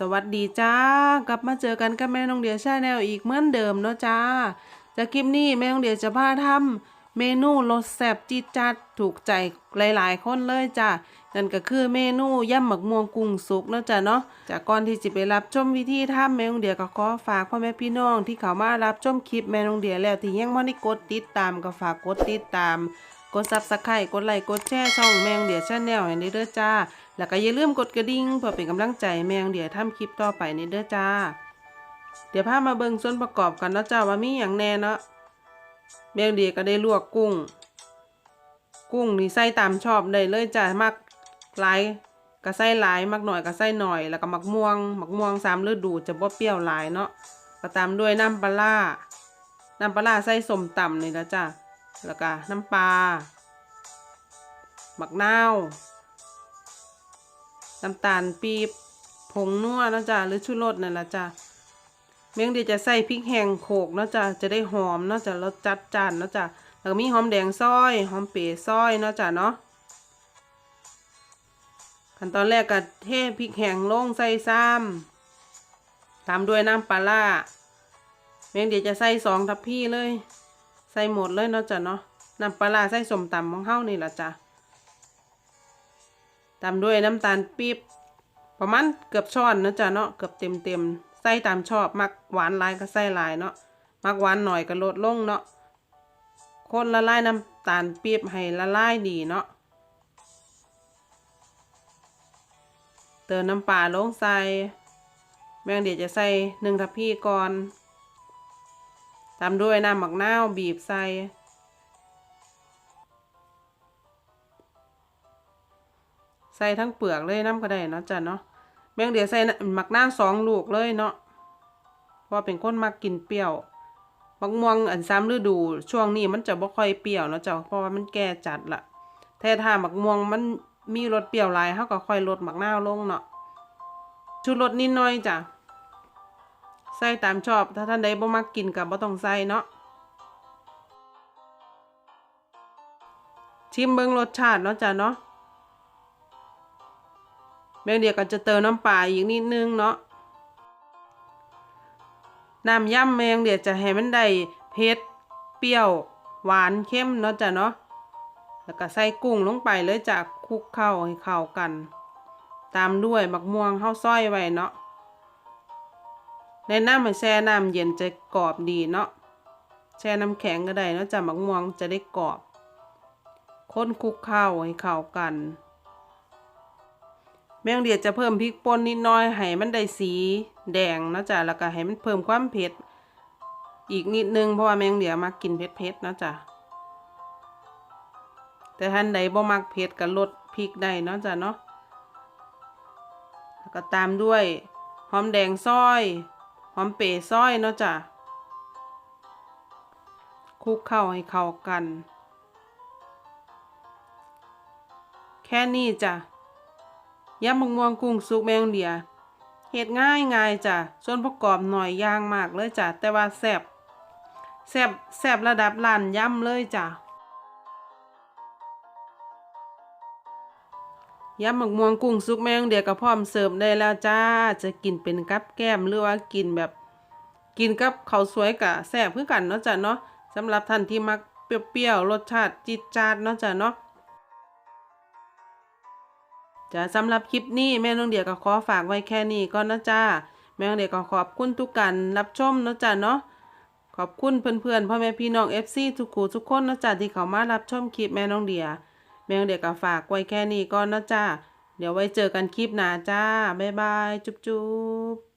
สวัสดีจ้ากลับมาเจอกันกับแม่น้องเดียชาแนลอีกเหมือนเดิมเนาะจ้าจากคลิปนี้แม่น้องเดียจะพาทำเมนูรสแซ่บจี๊ดจัดถูกใจหลาย ๆ คนเลยจ้านั่นก็คือเมนูยำหมักม่วงกุ้งสุกเนาะจ้าเนาะจากก่อนที่จะไปรับชมวิธีทำแม่น้องเดียก็ขอฝากพ่อแม่พี่น้องที่เขามารับชมคลิปแม่น้องเดียแล้วที่ยังไม่ได้กดติดตามก็ฝากกดติดตามกดซับสไครต์กดไลค์กดแชร์ช่องแมงเดียชาแนลให้ในเด้อจ้า แล้วก็อย่าลืมกดกระดิ่งเพื่อเป็นกำลังใจแมงเดียทำคลิปต่อไปในเด้อจ้า เดี๋ยวพามาเบิ่งส่วนประกอบกันเนาะจ้าว่ามีอย่างแน่เนาะแมงเดียก็ได้ลวกกุ้ง กุ้งนี่ใส่ตามชอบได้เลยจ้ามักหลายก็ใส่หลายมักหน่อยก็ใส่หน่อย แล้วก็มักม่วงมักม่วงสามฤดูจะบ่เปรี้ยวหลายเนาะก็ตามด้วยน้ำปลาร้าน้ำปลาร้าใส่สมตำนี่นะจ้าแล้วก็น้ำปลาหมักนาว น้ำตาลปี๊บผงนัวนะจ้ะหรือชูรสนั่นละจ้ะเมียงเดียวจะใส่พริกแห้งโขกนะจ้ะจะได้หอมนะจ้ะรสจัดจานนะจ้ะแล้วก็มีหอมแดงซอย หอมเป๋ซอยนะจ้ะเนาะขั้นตอนแรกก็เทพริกแห้งลงใส่ซ้ำตามด้วยน้ำปลาร้าเมียงเดียวจะใส่สองทัพพี่เลย ใส่หมดเลยเนาะจ้ะเนาะน้ำปลาร้าใส่สมตำของเฮานี่ละจ้ะ ตามด้วยน้ำตาลปี๊บประมาณเกือบช้อนนะจ้ะเนาะเกือบเต็มเต็มใส่ตามชอบมักหวานลายก็ใส่ลายเนาะมักหวานหน่อยก็ลดลงเนาะคนละลายน้ำตาลปี๊บให้ละลายดีเนาะเติมน้ำปลาลงใส่แมงเดี๋ยวจะใส่หนึ่งทัพพีก่อน ตามด้วยน้ำหมักนาวบีบใส่ ใส่ทั้งเปลือกเลยน้ำก็ได้เนาะจ้ะเนาะแมงเดี๋ยวใส่หมักหน้าสองลูกเลยเนาะเพราะเป็นคนมักกินเปรี้ยวมักม่วงอันซ้ำฤดูช่วงนี้มันจะบ่ค่อยเปรี้ยวเนาะจ้ะเพราะว่ามันแก่จัดละแต่ถ้าหมักม่วงมันมีรสเปรี้ยวหลายเฮาก็ค่อยลดหมักหน้าลงเนาะชูรสนิดหน่อยจ้ะใส่ตามชอบ ถ้าท่านใดบ่มักกินกับบ่ต้องใส่เนาะชิมเบิ่งรสชาติเนาะจ้ะเนาะ แม่เดียวก็จะเติมน้ำปลาอีกนิดนึงเนาะน้ำย่ำแมงเดียวจะให้มันได้เผ็ดเปรี้ยวหวานเข้มเนาะจ้ะเนาะแล้วก็ใส่กุ้งลงไปเลยจากคลุกเข้าให้เข้ากัน ตามด้วยบักม่วงเข้าซอยไว้เนาะในน้ำให้แช่น้ำเย็นจะกรอบดีเนาะแช่น้ำแข็งก็ได้เนาะจ้ะมักม่วงจะได้กรอบค้นคลุกเข้าให้เข้ากัน แมงเดียดจะเพิ่มพริกป่นนิดหน้อยให้มันได้สีแดงนะจ้ะแล้วก็ให้มันเพิ่มความเผ็ดอีกนิดนึงเพราะว่าแมงเดียมักกินเผ็ดๆนะจ้ะแต่ท่านใดบ่มักเผ็ดก็ลดพริกได้นะจ้ะเนาะแล้วก็ตามด้วยหอมแดงซอยหอมเป๋ซอยเนาะจ้ะคลุกเข้าให้เข้ากัน แค่นี้จ้ะ ยำมะม่วงกุ้งสุกแมงเดียเฮ็ดง่ายง่ายจ้ะส่วนประกอบหน่อยยางมากเลยจ้ะแต่ว่าแซบแซบแซบระดับล้านยำเลยจ้ะยำหมกม่วงกุ้งซุกแมงเดียวก็พร้อมเสิร์ฟได้แล้วจ้า จะกินเป็นกับแก้มหรือว่ากินแบบ กินกับข้าวสวยกะแซ่บคือกันเนาะจ้ะเนาะสำหรับท่านที่มักเปรี้ยวๆรสชาติจิดจาดเนาะจ้ะเนาะ จะสำหรับคลิปนี้แม่น้องเดียก็ขอฝากไว้แค่นี้ก่อนนะจ้าแม่น้องเดียก็ขอบคุณทุกการรับชมนะจ้ะเนาะขอบคุณเพื่อนๆพ่อแม่พี่น้องเอฟซีทุกคู่ทุกคนนะจ้ะที่เขามารับชมคลิปแม่น้องเดีย แม่นงเดียก็ฝากไว้แค่นี้ก่อนนะจ้าเดี๋ยวไว้เจอกันคลิปหน้าจ้าบ๊ายบายจุ๊บจุ๊บ